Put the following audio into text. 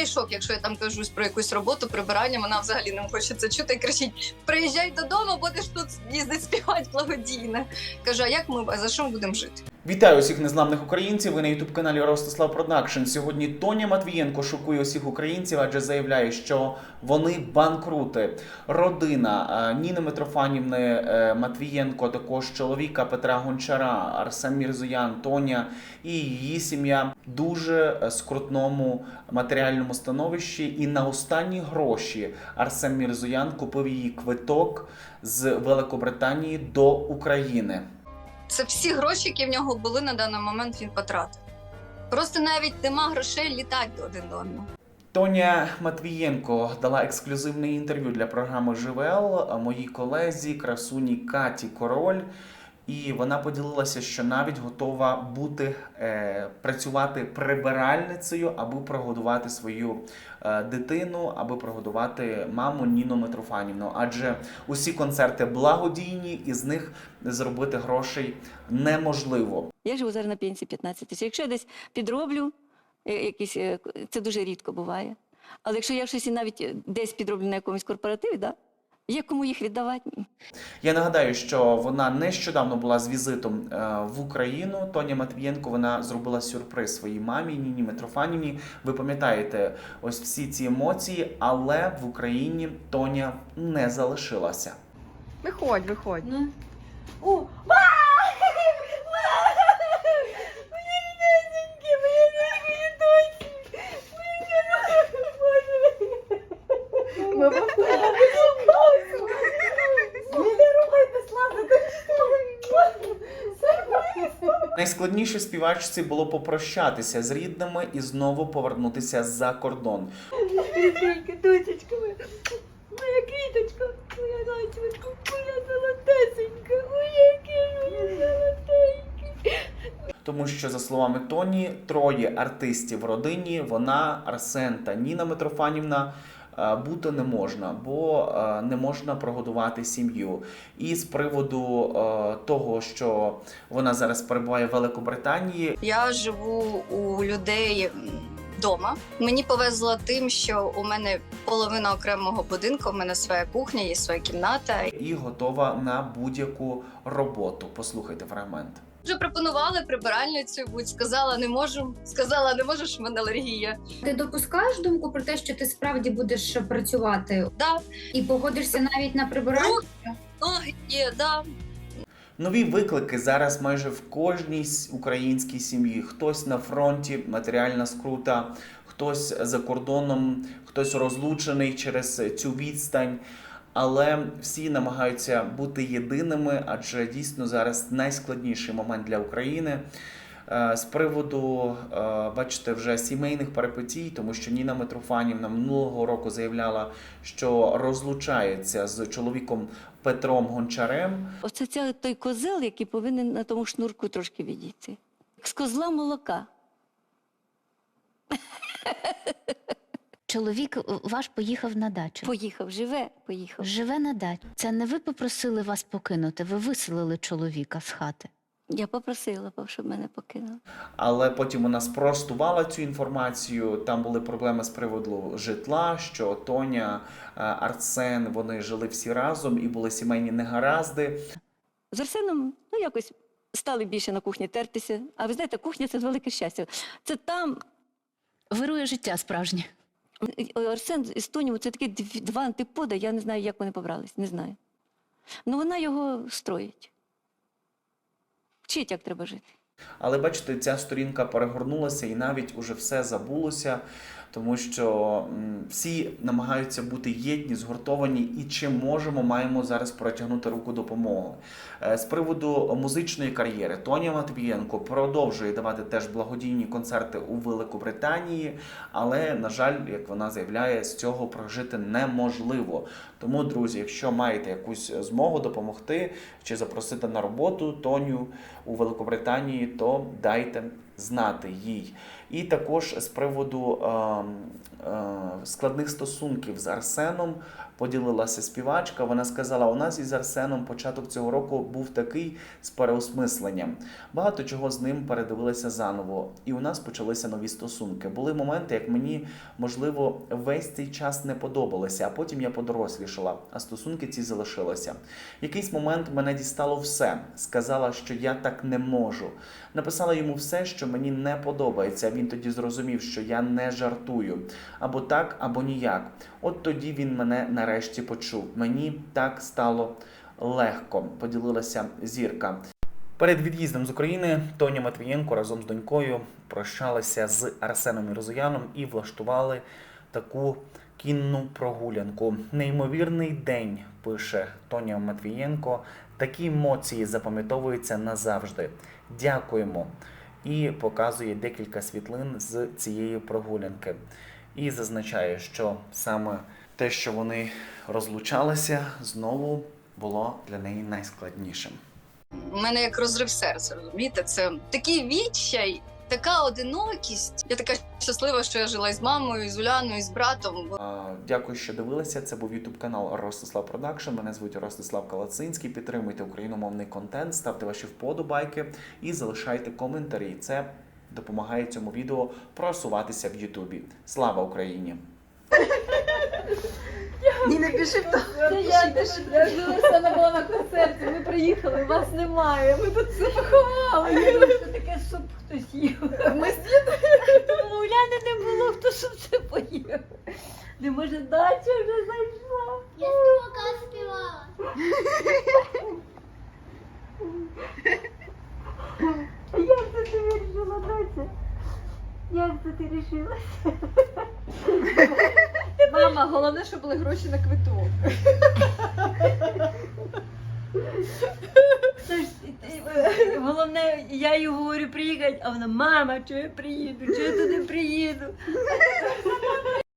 неї шок, якщо я там кажусь про якусь роботу, прибирання, вона взагалі не хоче це чути і кричить: приїжджай додому, будеш тут їздити співати благодійне. Кажу, а як ми за що ми будемо жити? Вітаю усіх незламних українців. Ви на ютуб каналі Ростислав Продакшн. Сьогодні Тоня Матвієнко шокує усіх українців, адже заявляє, що вони банкрути. Родина е, Ніни Митрофанівни е, Матвієнко, також чоловіка Петра Гончара, Арсен Мірзоян, Тоня і її сім'я дуже е, скрутному матеріальному становищі. І на останні гроші Арсен Мірзоян купив її квиток з Великобританії до України. Це всі гроші, які в нього були на даний момент, він потратив. Просто навіть нема грошей літати один до одного. Тоня Матвієнко дала ексклюзивне інтерв'ю для програми ЖВЛ моїй колезі, красуні Каті Король. І вона поділилася, що навіть готова бути е, працювати прибиральницею, аби прогодувати свою е, дитину, аби прогодувати маму Ніну Митрофанівну. Адже усі концерти благодійні, і з них зробити грошей неможливо. Я живу зараз на пенсії 15 тисяч. Якщо я десь підроблю, е, якісь, е, це дуже рідко буває. Але якщо я щось навіть е, десь підроблю на якомусь корпоративі, да, є кому їх віддавати. Я нагадаю, що вона нещодавно була з візитом е, в Україну. Тоня Матвієнко вона зробила сюрприз своїй мамі Ніні Митрофанівні. Ви пам'ятаєте ось всі ці емоції, але в Україні Тоня не залишилася. Виходь, виходь. Ну. О, ба! Найскладніше співачці було попрощатися з рідними і знову повернутися за кордон. Дочечка моя, моя квіточка, моя дочечка, моя золотесенька, моя золотенький. Тому що, за словами Тоні, троє артистів в родині, вона, Арсен та Ніна Митрофанівна. Е, Бути не можна, бо е, не можна прогодувати сім'ю. І з приводу е, того, що вона зараз перебуває в Великобританії, Я живу у людей вдома. Мені повезло тим, що у мене половина окремого будинку, у мене своя кухня, є своя кімната. і готова на будь-яку роботу. Послухайте фрагмент. Вже пропонували прибиральницю, будь сказала, не можу. Сказала, не можеш, в мене алергія. Ти допускаєш думку про те, що ти справді будеш працювати Да, і погодишся навіть на прибирання? ноги є, да. Нові виклики зараз майже в кожній українській сім'ї. Хтось на фронті, матеріальна скрута, хтось за кордоном, хтось розлучений через цю відстань. Але всі намагаються бути єдиними, адже дійсно зараз найскладніший момент для України. Е, З приводу, е, бачите, вже сімейних перипетій, тому що Ніна Митрофанівна минулого року заявляла, що розлучається з чоловіком Петром Гончарем. Оце це той козел, який повинен на тому шнурку трошки відійти. З козла молока. Чоловік е, ваш поїхав на дачу. Поїхав, живе, поїхав. Живе на дачі. Це не ви попросили вас покинути, ви виселили чоловіка з хати. Я попросила, щоб мене покинули. Але потім вона спростувала цю інформацію. Там були проблеми з приводу житла, що Тоня, е, Арсен вони жили всі разом і були сімейні негаразди. З Арсеном ну, якось стали більше на кухні тертися. А ви знаєте, кухня це велике щастя. Це там Вирує життя справжнє. Е, Арсен з Тонім це такі два антипода, я не знаю, як вони побрались, не знаю. Ну вона його строїть. Вчить, як треба жити. Але бачите, ця сторінка перегорнулася і навіть уже все забулося, тому що всі намагаються бути єдні, згуртовані, і чим можемо, маємо зараз протягнути руку допомоги. Е, З приводу музичної кар'єри Тоня Матвієнко продовжує давати теж благодійні концерти у Великобританії, але, на жаль, як вона заявляє, з цього прожити неможливо. Тому, друзі, якщо маєте якусь змогу допомогти чи запросити на роботу Тоню у Великобританії, то дайте знати їй. І також з приводу е, е, складних стосунків з Арсеном поділилася співачка. Вона сказала: у нас із Арсеном початок цього року був такий з переосмисленням. Багато чого з ним передивилися заново, і у нас почалися нові стосунки. Були моменти, як мені можливо весь цей час не подобалося, а потім я подорослішала, а стосунки ці залишилися. Якийсь момент мене дістало все. Сказала, що я так не можу. Написала йому все, що мені не подобається. Він тоді зрозумів, що я не жартую або так, або ніяк. От тоді він мене нарешті почув. Мені так стало легко. Поділилася зірка. Перед від'їздом з України Тоня Матвієнко разом з донькою прощалася з Арсеном Мірзояном і влаштували таку кінну прогулянку. Неймовірний день пише Тоня Матвієнко. Такі емоції запам'ятовуються назавжди. Дякуємо. І показує декілька світлин з цієї прогулянки. І зазначає, що саме те, що вони розлучалися, знову було для неї найскладнішим. У мене як розрив серця, розумієте? Це такий відчай, така одинокість. Я така щаслива, що я жила із мамою, з Уляною, з братом. А, Дякую, що дивилися. Це був ютуб канал Ростислав Продакшн. Мене звуть Ростислав Калацинський. Підтримуйте україномовний контент, ставте ваші вподобайки і залишайте коментарі. Це допомагає цьому відео просуватися в Ютубі. Слава Україні! Ні, не пиши в Це я теж я ж Оксана була на концерті, ми приїхали, вас немає. Ми тут все поховали. Я думаю, що таке, щоб хтось їв. Ми Уляни не було, хто щоб це поїв. Не може дача вже зайшла. Я співака співала. Як це ти вирішила, дача? Як це ти рішилася? Мама, головне, щоб були гроші на квиток. Головне, я їй говорю приїхати, а вона, мама, чого я приїду, чого я туди приїду?